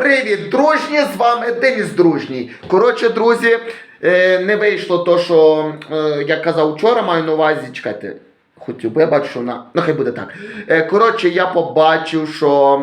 Привіт, дружні! З вами Деніс Дружній. Коротше, друзі, е, не вийшло то, що як я казав вчора, маю на увазі, чекайте. Хотів, бо я бачу, що вона. Ну, хай буде так. Е, коротше, я побачив, що.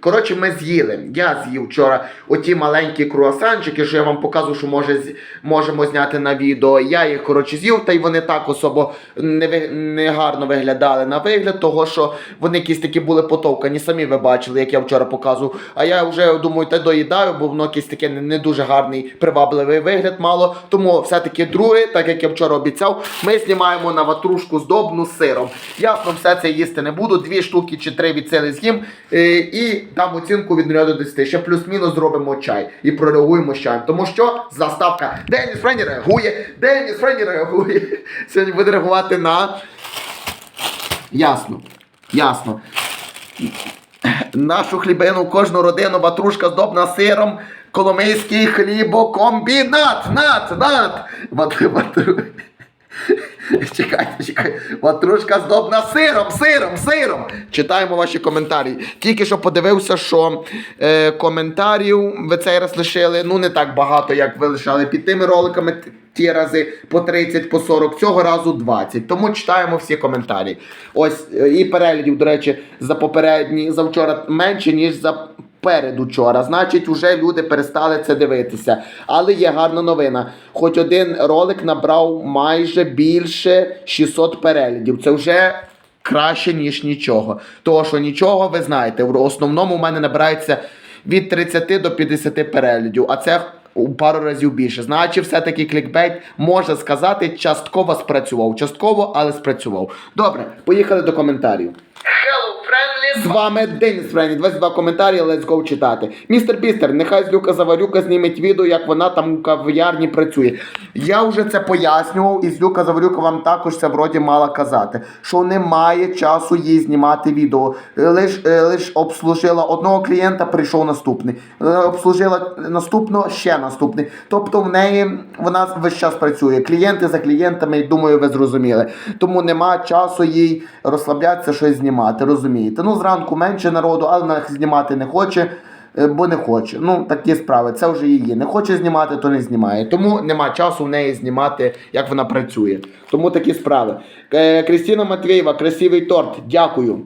Коротше, ми з'їли. Я з'їв вчора оті маленькі круасанчики, що я вам показую, що може, можемо зняти на відео. Я їх, коротше, з'їв, та й вони так особо не, не гарно виглядали на вигляд, того що вони якісь такі були потовкані. Самі ви бачили, як я вчора показував. А я вже думаю, та доїдаю, бо воно якийсь таке не дуже гарний, привабливий вигляд мало. Тому все-таки друге, так як я вчора обіцяв, ми знімаємо на ватрушку здобну з сиром. Ясно, все це їсти не буду. Дві штуки чи три від сили з'їм. Е, і дам оцінку від 0 до 10. Ще плюс-мінус зробимо чай і прореагуємо з чаєм. Тому що заставка Деніс Френі реагує, Деніс Френі реагує. Сьогодні буде реагувати на. Ясно. Ясно. Нашу хлібину, кожну родину, ватрушка здобна сиром, коломийський хлібокомбінат, нат, нат. Ват, ватру... Чекайте, чекайте. Ватрушка здобна сиром, сиром, сиром. Читаємо ваші коментарі. Тільки що подивився, що е, коментарів ви цей раз лишили ну не так багато, як ви лишали під тими роликами. Ті рази по 30, по 40, цього разу 20. Тому читаємо всі коментарі. Ось е, і переглядів, до речі, за попередні, за вчора менше, ніж за передучора. Значить, вже люди перестали це дивитися. Але є гарна новина. Хоч один ролик набрав майже більше 600 переглядів. Це вже краще, ніж нічого. Того, що нічого, ви знаєте, в основному в мене набирається від 30 до 50 переглядів, а це у пару разів більше. Значить, все-таки клікбейт можна сказати, частково спрацював. Частково, але спрацював. Добре, поїхали до коментарів. Hello, friendly. З вами Деніс Френі, 22 коментарі, let's go читати. Містер Бістер, нехай Злюка Заварюка зніметь відео, як вона там у кав'ярні працює. Я вже це пояснював, і Злюка Заварюка вам також це вроді мала казати, що немає часу їй знімати відео. Лиш, е, лиш обслужила одного клієнта, прийшов наступний. Е, Обслужила наступного, ще наступний. Тобто в неї вона весь час працює. Клієнти за клієнтами, думаю, ви зрозуміли. Тому нема часу їй розслаблятися, щось знімати, розумієте? Ну, зранку менше народу, але вона знімати не хоче. е, Бо не хоче. Ну, такі справи, це вже її. Не хоче знімати, то не знімає. Тому нема часу в неї знімати, як вона працює. Тому такі справи. Е, Крістіна Матвєєва, красивий торт. Дякую.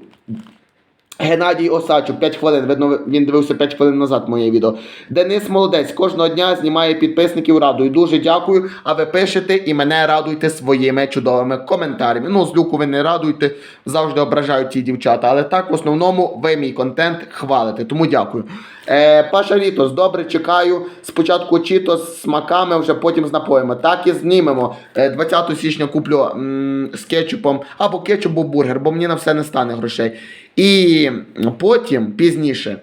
Геннадій Осачук, 5 хвилин. Видно, він дивився 5 хвилин назад моє відео. Денис Молодець кожного дня знімає підписників, радую. Дуже дякую. А ви пишете і мене радуйте своїми чудовими коментарями. Ну, злюку ви не радуйте, завжди ображають ті дівчата. Але так, в основному, ви мій контент хвалите. Тому дякую. Е, Паша Літос, добре, чекаю. Спочатку чіто з смаками, вже потім з напоями. Так і знімемо. Е, 20 січня куплю м, з кетчупом або кетчуп, або бургер, бо мені на все не стане грошей. І потім пізніше.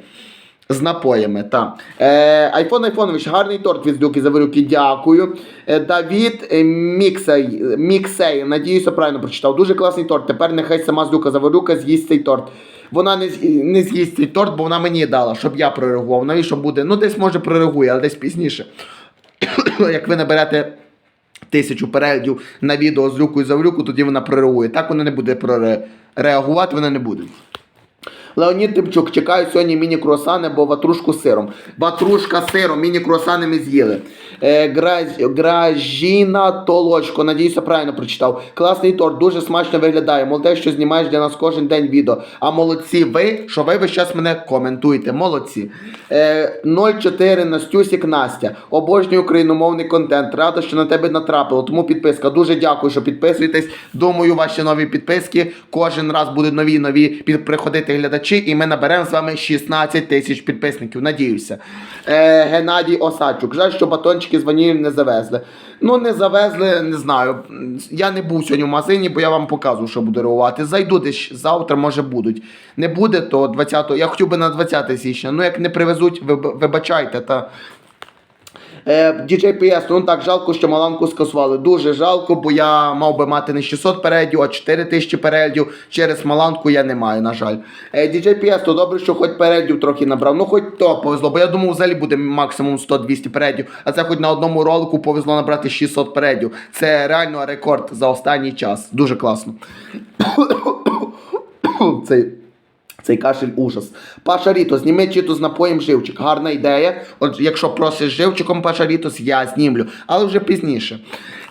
З напоями, так. Е, Айфон Айфонович, гарний торт від Здюки Заварюки, дякую. Е, Давід е, Міксей, Міксей, надіюся, правильно прочитав. Дуже класний торт. Тепер нехай сама Здюка Заварюка з'їсть цей торт. Вона не, не з'їсть цей торт, бо вона мені дала, щоб я прореагував. Навіщо буде? Ну, десь може прореагує, але десь пізніше. Як ви наберете тисячу переглядів на відео з Люкою Завлюку, тоді вона прореагує. Так вона не буде проре- реагувати, вона не буде. Леонід Тимчук, чекаю сьогодні міні-круасани, бо ватрушку з сиром. Ватрушка з сиром, міні-круасани ми з'їли. Е, Гражіна Толочко, надіюся, правильно прочитав. Класний торт, дуже смачно виглядає. Молодець, що знімаєш для нас кожен день відео. А молодці ви, що ви весь час мене коментуєте. Молодці. Е, 04 Настюсік Настя. Обожнюю україномовний контент. Рада, що на тебе натрапило. Тому підписка. Дуже дякую, що підписуєтесь. Думаю, ваші нові підписки. Кожен раз будуть нові нові приходити глядачі, і ми наберемо з вами 16 тисяч підписників. Надіюся. Е, Геннадій Осадчук. Жаль, що батончики з ванілью не завезли. Ну, не завезли, не знаю. Я не був сьогодні в магазині, бо я вам показую, що буду реагувати. Зайду десь завтра, може будуть. Не буде, то 20 Я хотів би на 20 січня. Ну, як не привезуть, виб- вибачайте. Та... Е, DJ PS, ну так, жалко, що Маланку скасували. Дуже жалко, бо я мав би мати не 600 переглядів, а 4000 переглядів. Через Маланку я не маю, на жаль. Е, DJ PS, то добре, що хоч переглядів трохи набрав. Ну, хоч то повезло, бо я думав, взагалі буде максимум 100-200 переглядів, а це хоч на одному ролику повезло набрати 600 переглядів. Це реально рекорд за останній час. Дуже класно. Цей Цей кашель ужас. Паша Рітос, зніми чіту з напоєм живчик. Гарна ідея. От якщо просиш живчиком Паша Рітос, я знімлю, але вже пізніше.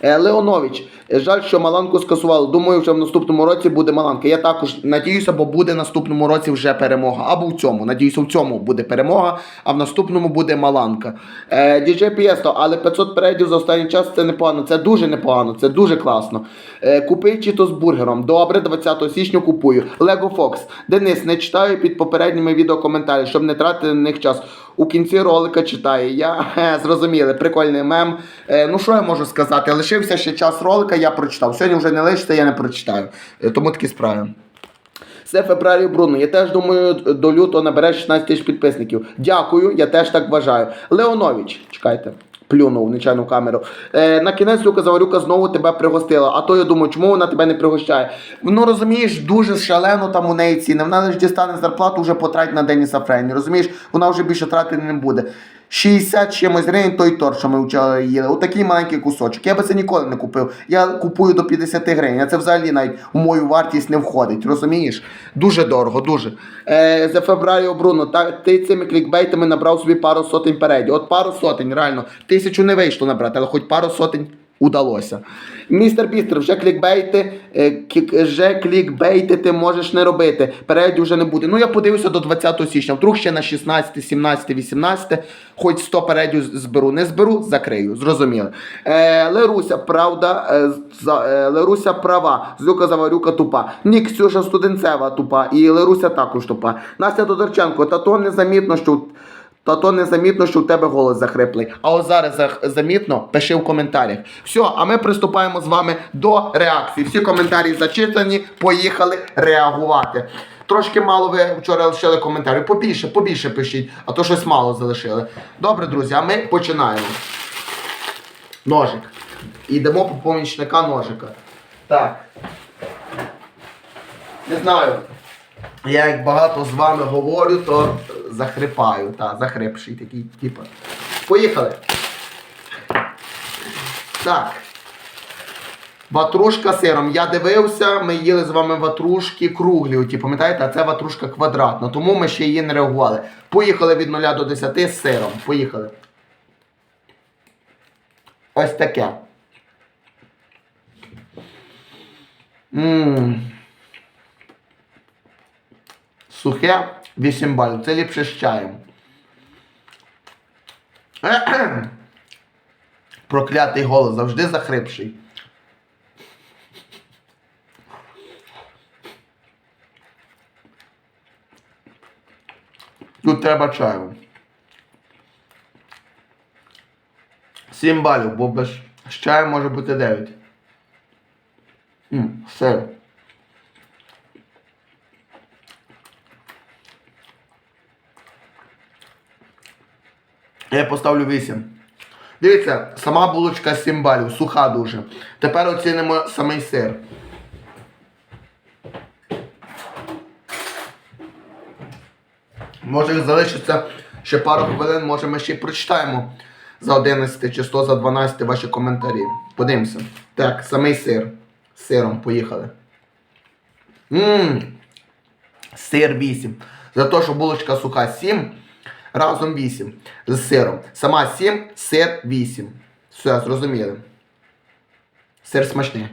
Е, Леонович, жаль, що Маланку скасували. Думаю, вже в наступному році буде Маланка. Я також надіюся, бо буде в наступному році вже перемога. Або в цьому. Надіюся, в цьому буде перемога, а в наступному буде Маланка. Е, DJ Пієсто, але 500 передів за останній час це непогано. Це дуже непогано, це дуже класно. Е, купи чіто з бургером. Добре, 20 січня купую. Лего Фокс. Денис, не читаю під попередніми відео коментарі, щоб не тратити на них час. У кінці ролика читаю. Я зрозуміли, прикольний мем. Е, ну що я можу сказати? Лишився ще час ролика, я прочитав. Сьогодні вже не лишиться, я не прочитаю. Е, тому такі справи. Це Фебрарі Бруно. Я теж думаю, до лютого набере 16 тисяч підписників. Дякую, я теж так вважаю. Леонович, чекайте. Плюнув нечайну камеру. Е, на кінець Люка Заварюка знову тебе пригостила. А то я думаю, чому вона тебе не пригощає? Ну розумієш, дуже шалено там у неї ціни. Вона ж дістане зарплату, вже потратить на Деніса Фрейні. Розумієш, вона вже більше тратити не буде. 60 чимось гривень той торт, що ми вчора їли. Отакий маленький кусочок. Я би це ніколи не купив. Я купую до 50 гривень. А це взагалі навіть у мою вартість не входить. Розумієш? Дуже дорого, дуже. Е, за Фебраріо Бруно, та, ти цими клікбейтами набрав собі пару сотень переді. От пару сотень, реально. Тисячу не вийшло набрати, але хоч пару сотень удалося. Містер Пістер, вже клікбейти, е, вже клікбейти ти можеш не робити. Передів вже не буде. Ну я подивлюся до 20 січня. Вдруг ще на 16, 17, 18, хоч 100 передів зберу. Не зберу, закрию. Зрозуміли. Е, Леруся, правда, е, е, Леруся права. Злюка Заварюка тупа. Ні, Ксюша Студенцева тупа. І Леруся також тупа. Настя Тодорченко, та то незамітно, що. Та то незамітно, що у тебе голос захриплий. А ось зараз замітно, пиши в коментарях. Все, а ми приступаємо з вами до реакції. Всі коментарі зачитані, поїхали реагувати. Трошки мало ви вчора лишили коментарі. Побільше, побільше пишіть, а то щось мало залишили. Добре, друзі, а ми починаємо. Ножик. Йдемо по помічника ножика. Так. Не знаю. Я як багато з вами говорю, то захрипаю. Та, захрипший такий, типу. Поїхали. Так. Ватрушка з сиром. Я дивився, ми їли з вами ватрушки круглі, оті, пам'ятаєте, а це ватрушка квадратна, тому ми ще її не реагували. Поїхали від 0 до 10 з сиром. Поїхали. Ось таке. Ммм. Сухе 8 балів. Це ліпше з чаєм. Проклятий голос завжди захрипший. Тут треба чаю. 7 балів, бо без чаєм може бути 9. М, Все. Я поставлю 8. Дивіться, сама булочка 7 балів, суха дуже. Тепер оцінимо самий сир. Може залишиться ще пару хвилин, може ми ще й прочитаємо за 11 чи 100 за 12 ваші коментарі. Подивимося. Так, самий сир. З сиром, поїхали. Ммм. Сир 8. За те, що булочка суха 7, разом 8 з сиром. Сама 7, сир 8. Все, зрозуміли. Сир смачний.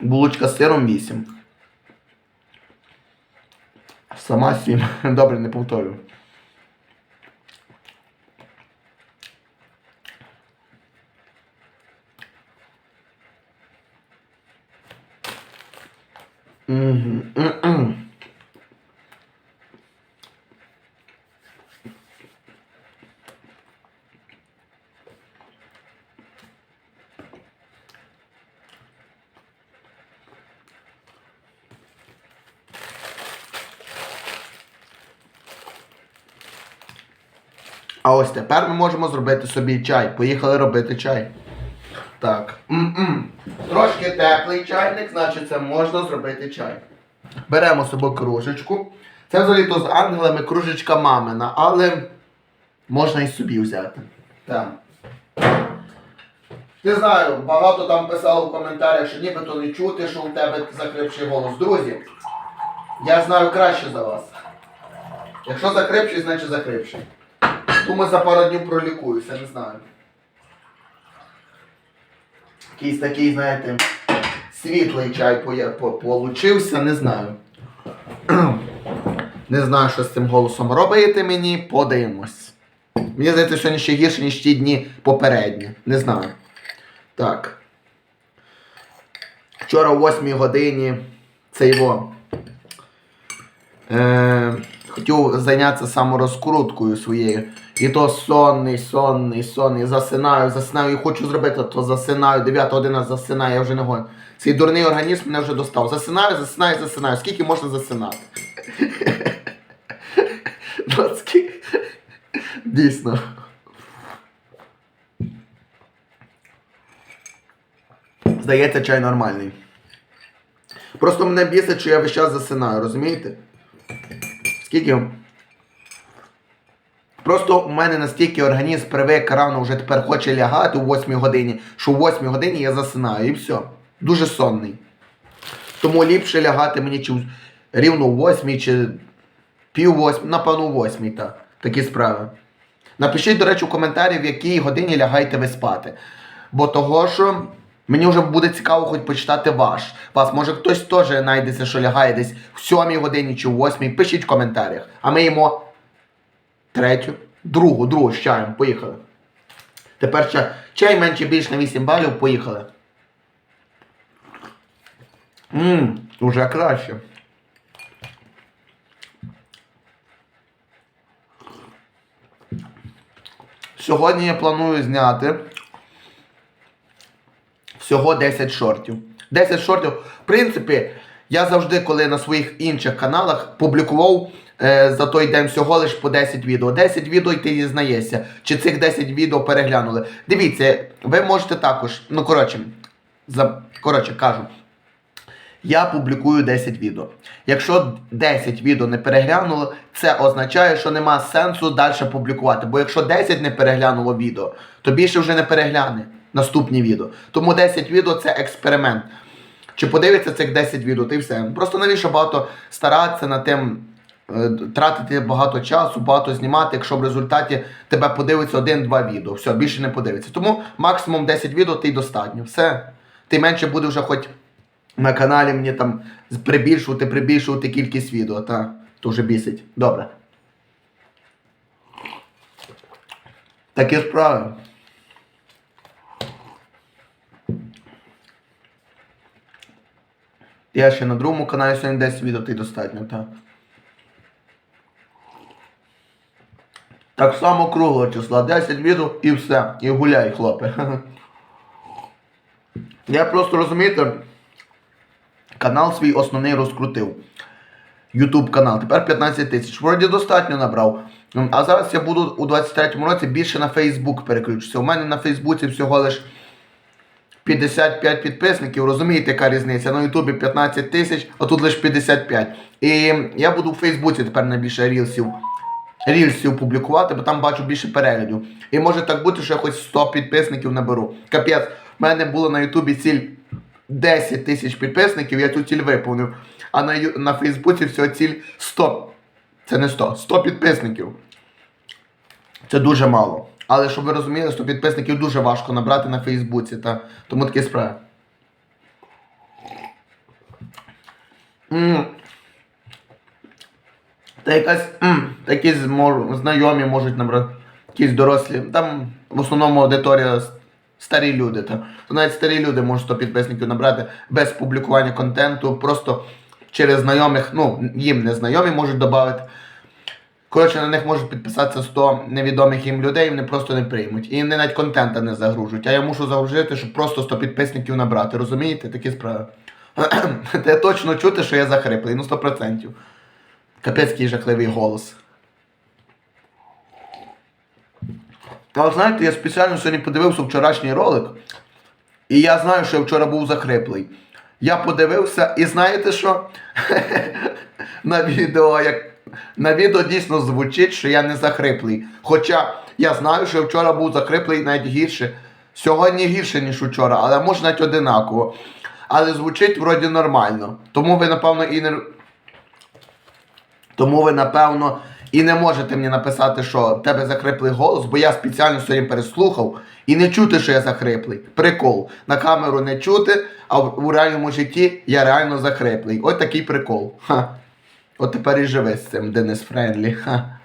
Булочка з сиром 8. Сама 7. Добре, не повторю. А ось тепер ми можемо зробити собі чай. Поїхали робити чай. Так. М-м. Трошки теплий чайник, значить це можна зробити чай. Беремо собі кружечку. Це взагалі-то з ангелами кружечка мамина, але можна і собі взяти. Так. Ти знаю, багато там писало в коментарях, що нібито не чути, що у тебе закрипший голос. Друзі, я знаю краще за вас. Якщо закрипший, значить закрипший. Думаю, за пару днів пролікуюся, не знаю. Якийсь такий, знаєте, світлий чай получився, не знаю. Не знаю, що з цим голосом робити мені, подивимось. Мені здається, сьогодні ще гірше, ніж ті дні попередні. Не знаю. Так. Вчора о 8 годині це його. Е, хотів зайнятися саморозкруткою своєю. І то сонний, сонний, сонний. Засинаю, засинаю і хочу зробити, то засинаю. 9 година засинаю, я вже не гоню. Цей дурний організм мене вже достав. Засинаю, засинаю, засинаю. Скільки можна засинати? Ну. Дійсно. Здається, чай нормальний. Просто мене бісить, що я весь час засинаю, розумієте? Скільки? Просто у мене настільки організм привик рано вже тепер хоче лягати у 8 годині, що у 8 годині я засинаю і все. Дуже сонний. Тому ліпше лягати мені чи рівно у 8 чи пів восьмій, напевно, у 8, так. Такі справи. Напишіть, до речі, у коментарі, в якій годині лягаєте ви спати. Бо того, що мені вже буде цікаво хоч почитати ваш. Вас, може хтось теж знайдеться, що лягає десь в 7 годині чи в 8. Пишіть в коментарях. А ми їмо третю, другу, другу з чаєм. Поїхали. Тепер ще чай менше більш на 8 балів, поїхали. Ммм, уже краще. Сьогодні я планую зняти всього 10 шортів. 10 шортів. В принципі, я завжди, коли на своїх інших каналах публікував е, за той день всього лиш по 10 відео. 10 відео і ти дізнаєшся, чи цих 10 відео переглянули. Дивіться, ви можете також, ну коротше, за, коротше кажу. Я публікую 10 відео. Якщо 10 відео не переглянуло, це означає, що нема сенсу далі публікувати. Бо якщо 10 не переглянуло відео, то більше вже не перегляне наступні відео. Тому 10 відео це експеримент. Чи подивиться цих 10 відео, ти все. Просто навіщо багато старатися над тим, тратити багато часу, багато знімати, якщо в результаті тебе подивиться один-два відео. Все, більше не подивиться. Тому максимум 10 відео ти й достатньо. Все. Ти менше буде вже хоч на каналі мені там прибільшувати, прибільшувати кількість відео, та то вже бісить. Добре. Такі справи. Я ще на другому каналі сьогодні 10 відео, ти достатньо, так. Так само круглого числа. 10 відео і все. І гуляй, хлопе. Я просто розумієте, канал свій основний розкрутив. Ютуб канал. Тепер 15 тисяч. Вроді достатньо набрав. А зараз я буду у 23-му році більше на Фейсбук переключитися. У мене на Фейсбуці всього лиш 55 підписників. Розумієте, яка різниця? На Ютубі 15 тисяч, а тут лише 55. І я буду в Фейсбуці тепер найбільше рілсів. Рільсів публікувати, бо там бачу більше переглядів. І може так бути, що я хоч 100 підписників наберу. Капець, в мене було на Ютубі ціль 10 тисяч підписників, я цю ціль виповнив. А на, на Фейсбуці всього ціль 100. Це не 100, 100 підписників. Це дуже мало. Але щоб ви розуміли, 100 підписників дуже важко набрати на Фейсбуці. Та... Тому такі справи. М. Та якась м, такі знайомі можуть набрати, якісь дорослі. Там в основному аудиторія старі люди. Та. То навіть старі люди можуть 100 підписників набрати без публікування контенту, просто через знайомих, ну, їм незнайомі можуть додати. Коротше, на них можуть підписатися 100 невідомих їм людей, вони просто не приймуть. І вони навіть контента не загружують. А я мушу загружити, щоб просто 100 підписників набрати. Розумієте? Такі справи. Та точно чути, що я захриплий, ну 100%. Капець який жахливий голос. Але знаєте, я спеціально сьогодні подивився вчорашній ролик, і я знаю, що я вчора був захриплий. Я подивився, і знаєте що? на відео, як на відео дійсно звучить, що я не захриплий. Хоча я знаю, що я вчора був захриплий навіть гірше. Сьогодні гірше, ніж учора, але може навіть одинаково. Але звучить вроді нормально. Тому ви, напевно, і не. Тому ви, напевно, і не можете мені написати, що тебе захриплий голос, бо я спеціально сьогодні переслухав і не чути, що я захриплий. Прикол. На камеру не чути, а в- реальному житті я реально захриплий. От такий прикол. Ха. От тепер і живи з цим, Денис Френлі. Ха.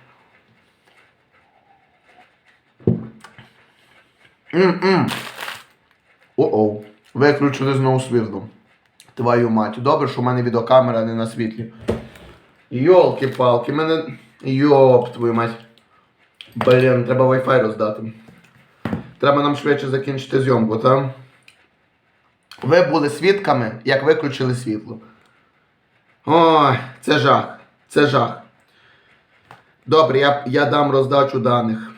М-м. О-оу. Виключили знову світло. Твою мать. Добре, що в мене відеокамера не на світлі. Йолки-палки, мене. Йоп, твою мать. Блін, треба Wi-Fi роздати. Треба нам швидше закінчити зйомку, так? Ви були свідками, як виключили світло. Ой, це жах. Це жах. Добре, я, я дам роздачу даних.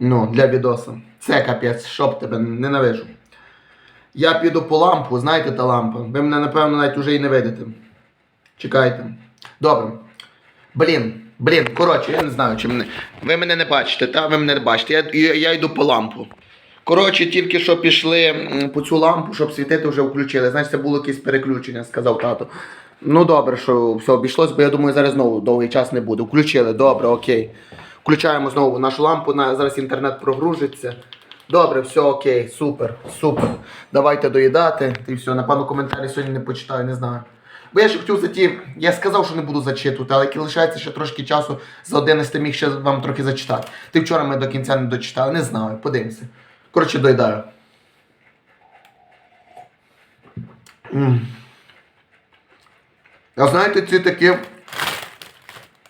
Ну, для відоса. Це капець, щоб тебе ненавижу. Я піду по лампу, знаєте та лампа. Ви мене, напевно, навіть уже і не видите. Чекайте. Добре. Блін, блін, коротше, я не знаю, чи мене. Ви мене не бачите, та ви мене не бачите. Я, я, я йду по лампу. Коротше, тільки що пішли по цю лампу, щоб світити, вже включили. Значить, це було якесь переключення, сказав тато. Ну добре, що все обійшлось, бо я думаю, зараз знову довгий час не буде. Включили, добре, окей. Включаємо знову нашу лампу, на, зараз інтернет прогружиться. Добре, все окей, супер, супер. Давайте доїдати. І все, напевно, коментарі сьогодні не почитаю, не знаю. Бо я ще хотів за ті. Я сказав, що не буду зачитувати, але лишається ще трошки часу за 11 міг ще вам трохи зачитати. Ти вчора ми до кінця не дочитали, не знаю, подивимося. Коротше, доїдаю. А знаєте, ці такі,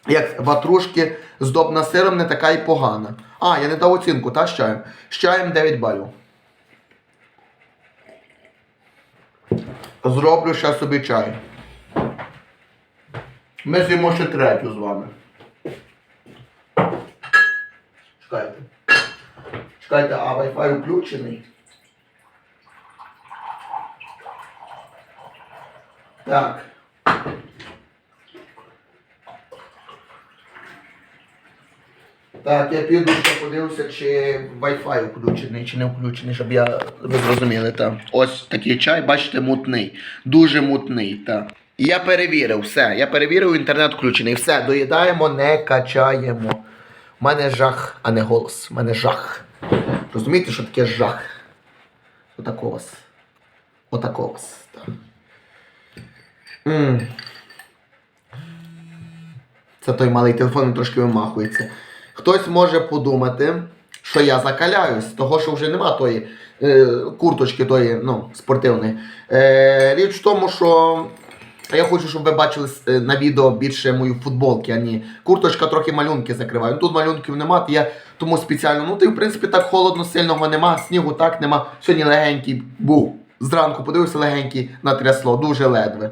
як ватрушки з добна сиром, не така і погана. А, я не дав оцінку, та з чаєм. З чаєм 9 балів. Зроблю ще собі чай. Ми з'їмо ще третю з вами. Чекайте. Чекайте, а Wi-Fi включений. Так. Так, я піду ще подивлюся, чи Wi-Fi включений, чи не включений, щоб я ви зрозуміли. Так. Ось такий чай, бачите, мутний. Дуже мутний. Так. Я перевірив, все. Я перевірив, інтернет включений. Все, доїдаємо, не качаємо. У мене жах, а не голос. У мене жах. Розумієте, що таке жах? Отако вас. Отако вас. М. Це той малий телефон трошки вимахується. Хтось може подумати, що я закаляюсь, того що вже нема тої е, курточки тої, ну, спортивної. Е, річ в тому, що я хочу, щоб ви бачили е, на відео більше мої футболки, а не курточка трохи малюнки закриває. Ну, Тут малюнків нема, то я тому спеціально. Ну, ти, в принципі, так холодно, сильного нема, снігу так нема. Сьогодні легенький був. Зранку подивився легенький натрясло, дуже ледве.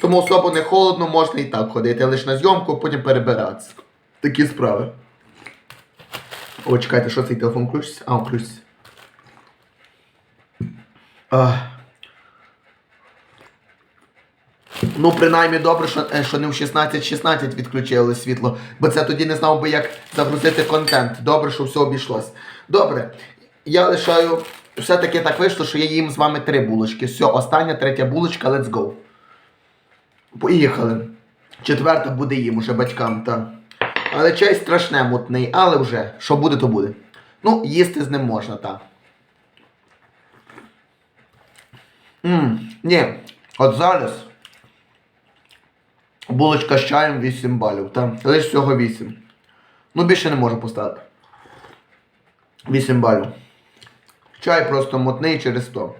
Тому особо не холодно, можна і так ходити, лише на зйомку, потім перебиратися. Такі справи. О, чекайте, що цей телефон включиться? А, включиться. Ах. Ну, принаймні добре, що, е, що не в 16.16 відключили світло, бо це тоді не знав би, як загрузити контент. Добре, що все обійшлось. Добре, я лишаю. Все-таки так вийшло, що я їм з вами три булочки. Все, остання, третя булочка, let's go. Поїхали. Четверта буде їм уже батькам, так. Але чай страшне мутний, але вже, що буде, то буде. Ну, їсти з ним можна, так. Ні, от зараз булочка з чаєм 8 балів, так. Лише всього 8. Ну, більше не можу поставити. 8 балів. Чай просто мутний через то.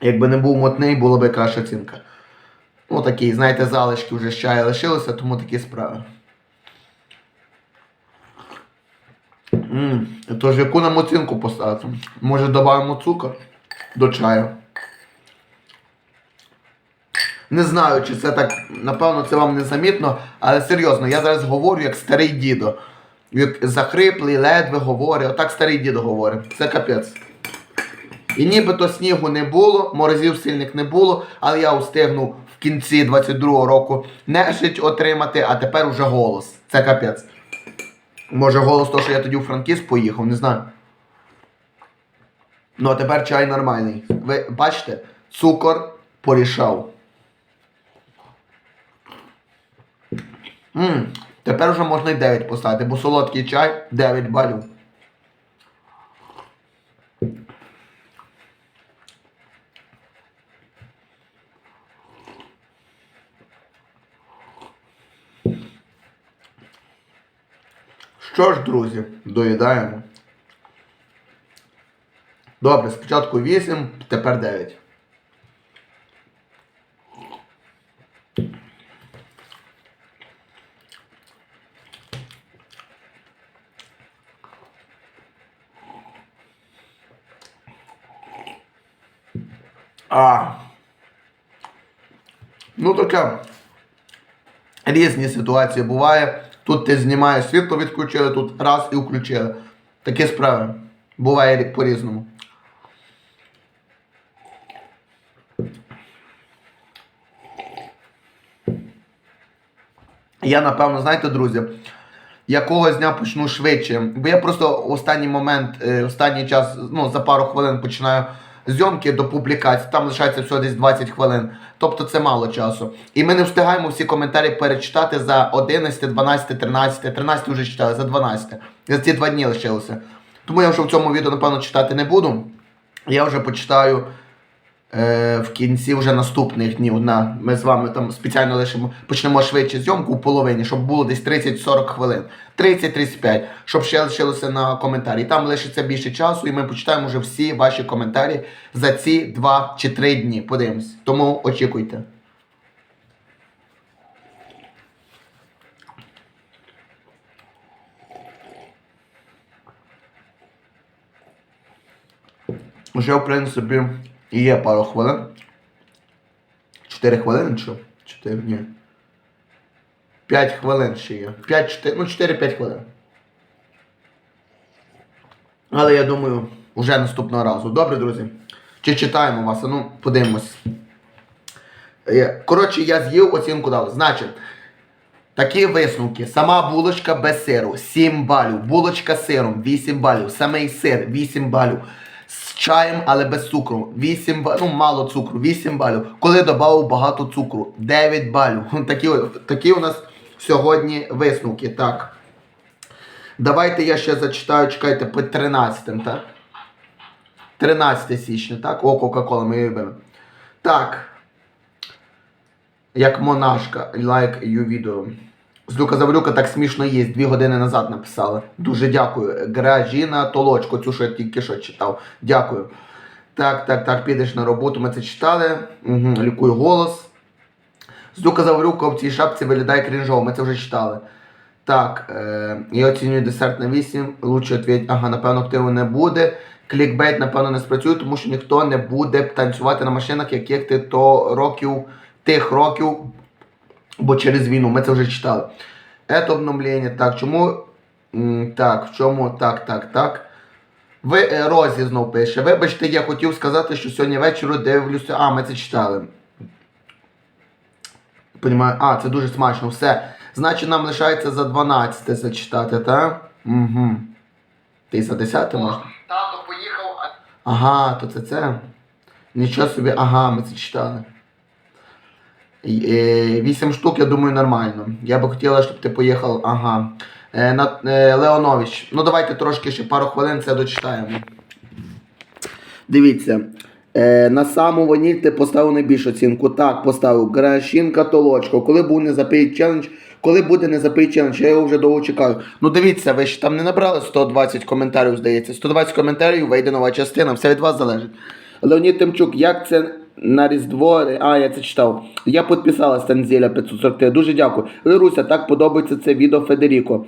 Якби не був мутний, було б краща оцінка. Ну, такі, знаєте, залишки вже з чаю лишилися, тому такі справи. Тож яку нам оцінку поставити? Може додамо цукор до чаю? Не знаю, чи це так, напевно, це вам не замітно, але серйозно, я зараз говорю як старий дідо. Як захриплий, ледве говорю, отак старий дідо говорить. Це капець. І нібито снігу не було, морозів сильних не було, але я встигнув в кінці 22-го року нежить отримати, а тепер уже голос. Це капець. Може голос то, що я тоді у Франківськ поїхав, не знаю. Ну а тепер чай нормальний. Ви бачите, цукор порішав. Ммм, тепер вже можна й 9 поставити, бо солодкий чай 9 балів. Що ж, друзі, доїдаємо. Добре, спочатку 8, тепер 9. А. Ну таке. Різні ситуації буває. Тут ти знімаєш світло відключили, тут раз і включили. Такі справи. Буває по-різному. Я напевно, знаєте, друзі, якогось дня почну швидше. Бо я просто в останній момент, е, останній час, ну, за пару хвилин починаю зйомки до публікації. Там лишається всього десь 20 хвилин. Тобто це мало часу. І ми не встигаємо всі коментарі перечитати за 11, 12, 13, 13 вже читали, за 12. За ці два дні лишилося. Тому я вже в цьому відео, напевно, читати не буду. Я вже почитаю в кінці вже наступних днів. На, ми з вами там спеціально лишимо, почнемо швидше зйомку в половині, щоб було десь 30-40 хвилин. 30-35, щоб ще лишилося на коментарі. Там лишиться більше часу, і ми почитаємо вже всі ваші коментарі за ці 2 чи 3 дні. Подивимось. Тому очікуйте. Вже, в принципі, є пару хвилин. 4 хвилини чи? 4, ні. 5 хвилин ще є. 5, 4, ну 4-5 хвилин. Але я думаю, вже наступного разу. Добре, друзі? Чи читаємо вас? Ну, подивимось. Е, Коротше, я з'їв оцінку дав. Значить, Такі висновки. Сама булочка без сиру 7 балів. Булочка з сиром 8 балів. Самий сир 8 балів. З чаєм, але без цукру. 8 балів. Ну, мало цукру, 8 балів. Коли додав багато цукру, 9 балів. Такі, такі у нас сьогодні висновки. Так. Давайте я ще зачитаю, чекайте, по 13, так? 13 січня, так? О, Кока-Кола, ми її любимо. Так. Як монашка, like you відео. Злюка Завлюка так смішно є, дві години назад написала. Дуже дякую. Гражіна Толочко, цю, що я тільки що читав. Дякую. Так, так, так, підеш на роботу, ми це читали. Угу, лікую голос. Злюка Завлюка в цій шапці виглядає крінжово, ми це вже читали. Так, е, я оцінюю десерт на 8. Лучше відповідь, ага, напевно, активу не буде. Клікбейт, напевно, не спрацює, тому що ніхто не буде танцювати на машинах, яких ти то років, тих років, бо через війну. Ми це вже читали. Ето обновлення. Так, чому? Так, в чому? Так, так, так. Ви е, Розі знов пише. Вибачте, я хотів сказати, що сьогодні ввечері дивлюся. А, ми це читали. Понімаю. А, це дуже смачно. Все. Значить, нам лишається за 12 зачитати, так? Угу. Ти за 10 можна? Тато поїхав, Ага, то це це. Нічого собі, ага, ми це читали. І, е, Вісім штук, я думаю, нормально. Я би хотіла, щоб ти поїхав. Ага. Е, е, Леонович. Ну давайте трошки ще пару хвилин це дочитаємо. Дивіться. Е, на саму ваніль ти поставив найбільшу оцінку. Так, поставив. Грашінка Толочко. Коли був не запий челендж, коли буде не запий челендж, я його вже довго чекаю. Ну дивіться, ви ж там не набрали 120 коментарів, здається. 120 коментарів, вийде нова частина, все від вас залежить. Леонід Тимчук, як це на Різдво? А, я це читав. Я підписалась Танзіля 543. Дуже дякую. Леруся, так подобається це відео Федеріко.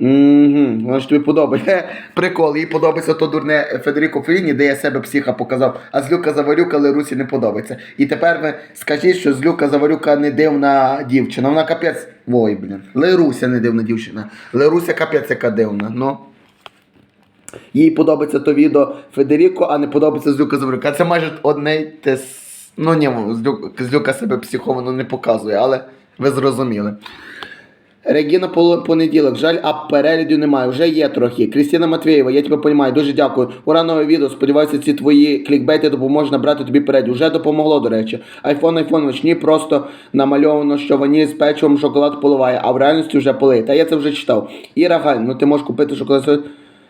Угу, ж тобі подобається. Прикол, їй подобається то дурне Федеріко Феліні, де я себе психа показав, а злюка Заварюка Лерусі не подобається. І тепер ви скажіть, що злюка Заварюка не дивна дівчина. Вона капець. Ой, блін. Леруся не дивна дівчина. Леруся капець яка дивна. Ну. Їй подобається то відео Федеріко, а не подобається Злюка Заварюка. Це майже одне те. Ну ні, Злюка, Злюка себе психовано не показує, але ви зрозуміли. Регіна понеділок. Жаль, а перегляду немає. Вже є трохи. Крістіна Матвєєва, я тебе розумію. Дуже дякую. Ура нове відео. Сподіваюся, ці твої клікбейти допоможуть набрати тобі перегляд. Уже допомогло, до речі. Айфон, айфон, вичні просто намальовано, що ваніль з печивом шоколад поливає, а в реальності вже полиє. Та я це вже читав. Іра Галь, ну ти можеш купити шоколад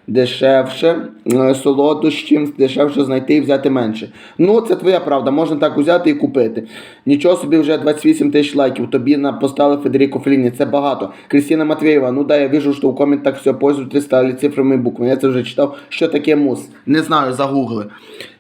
дешевше, е, солодощі, дешевше знайти і взяти менше. Ну, це твоя правда, можна так взяти і купити. Нічого собі вже 28 тисяч лайків. Тобі на поставили Федеріко Феліні. Це багато. Крістіна Матвєєва, ну да, я вижу, що в коментах все пользуйтесь стали цифрами і буквами. Я це вже читав. Що таке мус? Не знаю, загугли.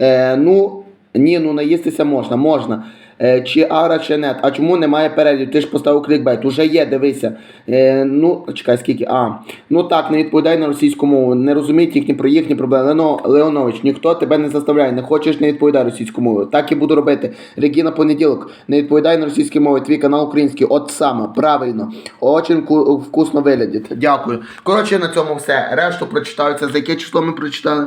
Е, ну, ні, ну наїстися можна, можна. Е, чи ара, чи нет. А чому немає перегляду? Ти ж поставив клікбейт. Уже є, дивися. Е, ну, чекай, скільки. А. Ну так, не відповідай на російську мову. Не розуміють їхні про їхні проблеми. Лено, Леонович, ніхто тебе не заставляє. Не хочеш, не відповідай російську мову. Так і буду робити. Регіна понеділок. Не відповідай на російські мови. Твій канал український. От саме, правильно. Очень вкусно виглядить. Дякую. Коротше, на цьому все. Решту прочитаю. Це за яке число ми прочитали?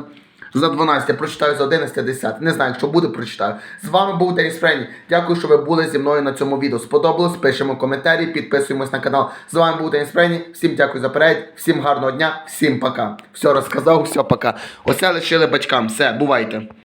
За 12, я прочитаю за 11, 10. Не знаю, якщо буде, прочитаю. З вами був Деніс Френі. Дякую, що ви були зі мною на цьому відео. Сподобалось? Пишемо коментарі, підписуємось на канал. З вами був Деніс Френі. Всім дякую за перегляд, всім гарного дня, всім пока. Все розказав, все пока. Ося лишили батькам. Все, бувайте.